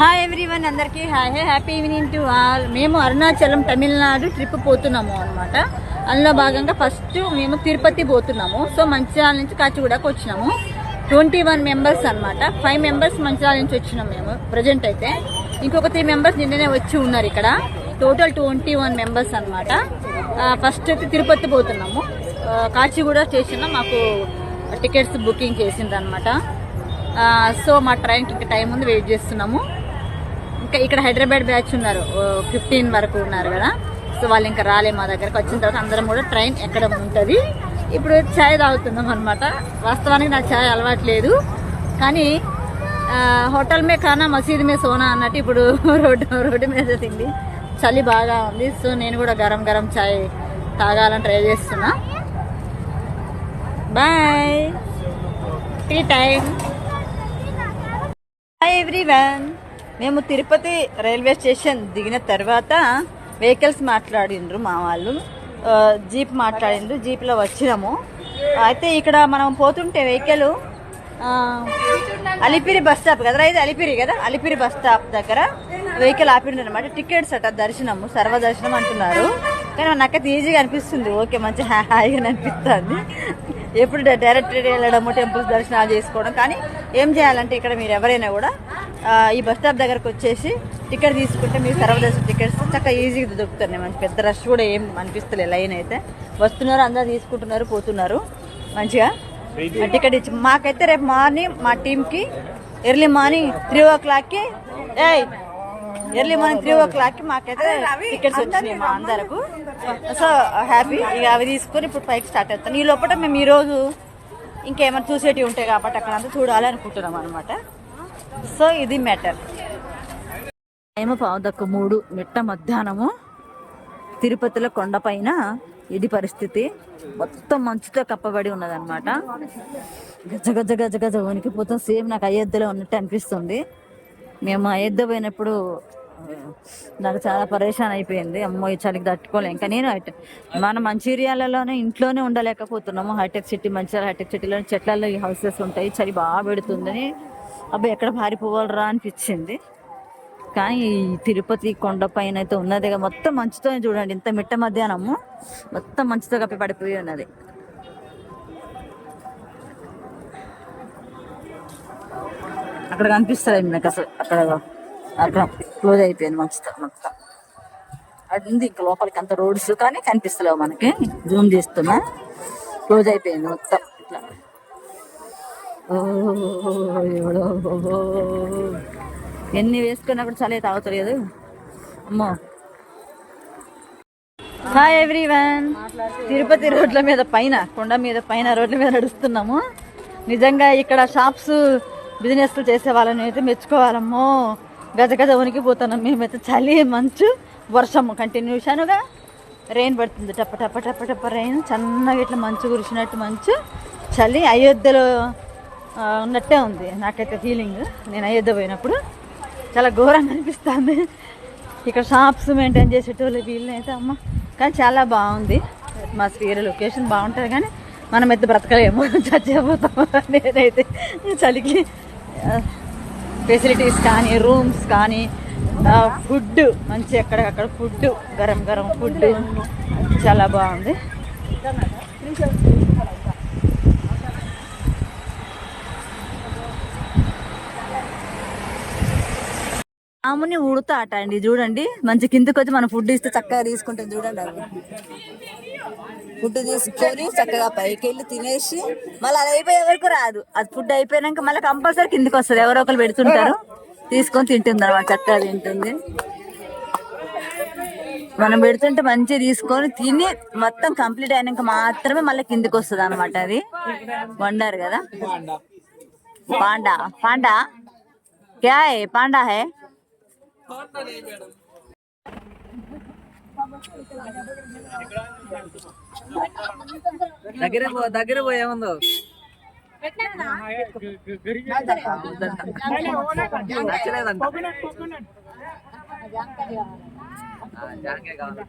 Hi everyone అందరికీ hi hey happy evening to all మేము Arunachalam Tamil Nadu trip పోతున్నాము అనమాట అందులో భాగంగా ఫస్ట్ మేము తిరుపతి పోతున్నాము. సో మంచిర్యాల నుంచి కాచిగూడకు వచ్చినాము. ట్వంటీ వన్ మెంబర్స్ అనమాట ఫైవ్ మెంబర్స్ మంచిర్యాల నుంచి వచ్చినాం మేము ప్రజెంట్ అయితే. ఇంకొక త్రీ మెంబర్స్ నిన్ననే వచ్చి ఉన్నారు ఇక్కడ. టోటల్ ట్వంటీ వన్ మెంబర్స్ అనమాట ఫస్ట్ అయితే తిరుపతి పోతున్నాము. కాచిగూడ స్టేషన్లో మాకు టికెట్స్ బుకింగ్ చేసిందనమాట సో మా ట్రైన్కి ఇంకా టైం ఉంది వెయిట్ చేస్తున్నాము. ఇంకా ఇక్కడ హైదరాబాద్ బ్యాచ్ ఉన్నారు. ఫిఫ్టీన్ వరకు ఉన్నారు కదా. సో వాళ్ళు ఇంకా రాలే మా దగ్గరకు. వచ్చిన తర్వాత అందరం కూడా ట్రైన్ ఎక్కడ ఉంటుంది? ఇప్పుడు ఛాయ్ తాగుతున్నాం అనమాట వాస్తవానికి నాకు ఛాయ్ అలవాటు లేదు. కానీ హోటల్ మే ఖానా మసీద్ మే సోనా అన్నట్టు ఇప్పుడు రోడ్డు రోడ్డు మీద తిండి చలి బాగా ఉంది. సో నేను కూడా గరం గరం ఛాయ్ తాగాలని ట్రై చేస్తున్నా. Bye tea time bye everyone మేము తిరుపతి రైల్వే స్టేషన్ దిగిన తర్వాత వెహికల్స్ మాట్లాడిండ్రు మా వాళ్ళు. జీప్ మాట్లాడిండ్రు జీప్లో వచ్చినాము. అయితే ఇక్కడ మనం పోతుంటే వెహికల్ ఆ, అలిపిరి బస్ స్టాప్ కదా ఇది? అలిపిరి కదా? అలిపిరి బస్ స్టాప్ దగ్గర వెహికల్ ఆపిండ్రు అనమాట టికెట్స్ అట దర్శనము సర్వదర్శనం అంటున్నారు. కానీ నాకైతే ఈజీగా అనిపిస్తుంది. ఓకే మంచి హాయిగా అనిపిస్తుంది. ఎప్పుడు డైరెక్ట్ వెళ్ళడము టెంపుల్స్ దర్శనాలు చేసుకోవడం. కానీ ఏం చేయాలంటే ఇక్కడ మీరు ఎవరైనా కూడా ఈ బస్ స్టాప్ దగ్గరకు వచ్చేసి టికెట్ తీసుకుంటే మీరు సర్వదర్శన టికెట్స్ చక్కగా ఈజీగా దొరుకుతున్నాయి. మంచి పెద్ద రష్ కూడా ఏం అనిపిస్తలేదు లైన్ అయితే. వస్తున్నారు అందరు తీసుకుంటున్నారు పోతున్నారు. మంచిగా. టికెట్ ఇచ్చి మాకైతే రేపు మార్నింగ్ మా టీంకి ఎర్లీ మార్నింగ్ త్రీ ఓ క్లాక్కి ఏయ్ ఎర్లీ మార్నింగ్ త్రీ ఓ క్లాక్కి మాకైతే టికెట్స్ వచ్చినాయి మా అందరకు. సో హ్యాపీ ఇక అవి తీసుకొని ఇప్పుడు పైకి స్టార్ట్ అవుతాను ఈ లోపల మేము ఈరోజు ఇంకేమైనా చూసేటివి ఉంటాయి కాబట్టి అక్కడ అంతా చూడాలి అనుకుంటున్నాం అనమాట సో ఇది మ్యాటర్ టైం పావుదక్కు మూడు మిట్ట మధ్యాహ్నము. తిరుపతిలో కొండపైన ఇది పరిస్థితి. మొత్తం మంచుతో కప్పబడి ఉన్నదన్నమాట. గజ గజ గజ గజ వణికిపోతాం సేమ్ నాకు అయోధ్యలో ఉన్నట్టు అనిపిస్తుంది. మేము అయోధ్య పోయినప్పుడు నాకు చాలా పరేషాన్ అయిపోయింది. అమ్మో ఈ చలికి తట్టుకోలేం. ఇంకా నేను హైటెక్ మన మంచిర్యాలలోనే ఇంట్లోనే ఉండలేకపోతున్నాము. హైటెక్ సిటీ మంచిర్యాల హైటెక్ సిటీలో చెట్లలో ఈ హౌసెస్ ఉంటాయి. చలి బాగా పెడుతుందని. అబ్బాయి ఎక్కడ పారిపోవాలరా అనిపించింది. కానీ ఈ తిరుపతి కొండ పైన అయితే ఉన్నది కదా, మొత్తం మంచుతో చూడండి. ఇంత మిట్ట మధ్యాహ్నము. మొత్తం మంచుతో కప్పి పడిపోయి ఉన్నది. అక్కడ కనిపిస్తుంది నాకు అసలు. అక్కడ అక్కడ క్లోజ్ అయిపోయింది మంచుతో మొత్తం అది ఉంది ఇంకా లోపలికి అంత రోడ్స్ కానీ కనిపిస్తలేవు మనకి. జూమ్ చేస్తున్నా. క్లోజ్ అయిపోయింది మొత్తం ఇట్లా. ఎన్ని వేసుకున్నా కూడా చలి తాగుతలేదు. అమ్మో. హాయ్ ఎవ్రీవన్ తిరుపతి రోడ్ల మీద పైన కొండ మీద పైన రోడ్ల మీద నడుస్తున్నాము. నిజంగా ఇక్కడ షాప్స్ బిజినెస్లు చేసే వాళ్ళని అయితే మెచ్చుకోవాలమ్మో. గజ గజ వణికిపోతున్నాం మేమైతే చలి మంచు వర్షము కంటిన్యూషన్గా రెయిన్ పడుతుంది. టప్ప టప్ప టప్ప టప్ప రెయిన్ చన్నగా ఇట్లా మంచు కురిసినట్టు మంచు. చలి అయోధ్యలో ఉన్నట్టే ఉంది. నాకైతే ఫీలింగ్ నేను అయోధ్య పోయినప్పుడు చాలా ఘోరంగా అనిపిస్తుంది. ఇక్కడ షాప్స్ మెయింటైన్ చేసేటోళ్ళు వీళ్ళు అయితే అమ్మ. కానీ చాలా బాగుంది. అట్మాస్ఫియర్ లొకేషన్ బాగుంటుంది కానీ మనం అయితే బ్రతకలేము. చచ్చిపోతాము నేనైతే చలికి ఫెసిలిటీస్ కానీ రూమ్స్ కానీ ఫుడ్ మంచి ఎక్కడికక్కడ ఫుడ్ గరం గరం ఫుడ్ చాలా బాగుంది. ఆమెని ఉడతా అట అండి చూడండి. మంచి కిందకి వచ్చి మనం ఫుడ్ ఇస్తే చక్కగా తీసుకుంటాం చూడండి అవి ఫుడ్ తీసుకొని చక్కగా పైకి వెళ్ళి తినేసి మళ్ళీ అది అయిపోయే వరకు రాదు. అది ఫుడ్ అయిపోయినాక మళ్ళీ కంపల్సరీ కిందకి వస్తుంది ఎవరో ఒకరు పెడుతుంటారు. తీసుకొని తింటుంది అనమాట చక్కగా తింటుంది. మనం పెడుతుంటే మంచిగా తీసుకొని తిని మొత్తం కంప్లీట్ అయినాక మాత్రమే మళ్ళీ కిందికి వస్తుంది అనమాట అది. వండారు కదా. పాండా. పాండా. క్యా హై? పాండా హై? దగ్గర పో- దగ్గర పోయి ఏముందో? నచ్చలేదంట. కావాలి.